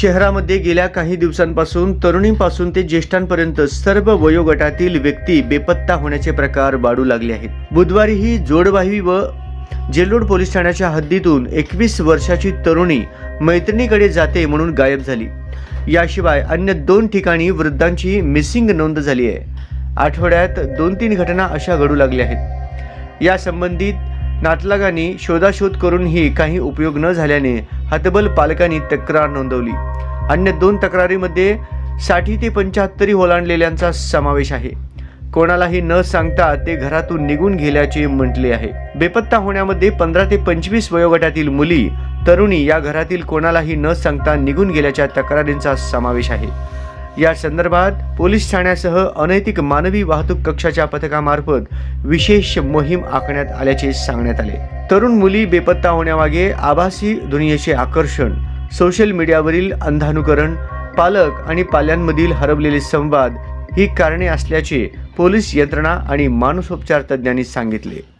शहरामध्ये गेल्या काही दिवसांपासून तरुणींपासून ते ज्येष्ठांपर्यंत सर्व वयोगटातील व्यक्ती बेपत्ता होण्याचे प्रकार वाढू लागले आहेत. बुधवारी ही जोडवाही व जेलोड पोलीस ठाण्याच्या हद्दीतून एकवीस वर्षाची तरुणी मैत्रिणीकडे जाते म्हणून गायब झाली. याशिवाय अन्य दोन ठिकाणी वृद्धांची मिसिंग नोंद झाली आहे. आठवड्यात दोन तीन घटना अशा घडू लागल्या आहेत. यासंबंधित नातलगांनी शोधाशोध करूनही काही उपयोग न झाल्याने हतबल पालकांनी तक्रार नोंदवली. अन्य दोन तक्रारीमध्ये साठी ते पंच्याहत्तरी ओलांडलेल्यांचा समावेश आहे. कोणालाही न सांगता ते घरातून निघून गेल्याचे म्हटले आहे. बेपत्ता होण्यामध्ये पंधरा ते पंचवीस वयोगटातील मुली तरुणी या घरातील कोणालाही न सांगता निघून गेल्याच्या तक्रारींचा समावेश आहे. या संदर्भात पोलीस ठाण्यासह अनैतिक मानवी वाहतूक कक्षाच्या पथकामार्फत विशेष मोहीम आखण्यात आल्याचे सांगण्यात आले. तरुण मुली बेपत्ता होण्यामागे आभासी दुनियेचे आकर्षण सोशल मीडियावरील अंधानुकरण पालक आणि पाल्यांमधील हरवलेले संवाद ही कारणे असल्याचे पोलीस यंत्रणा आणि मानसोपचार तज्ज्ञांनी सांगितले.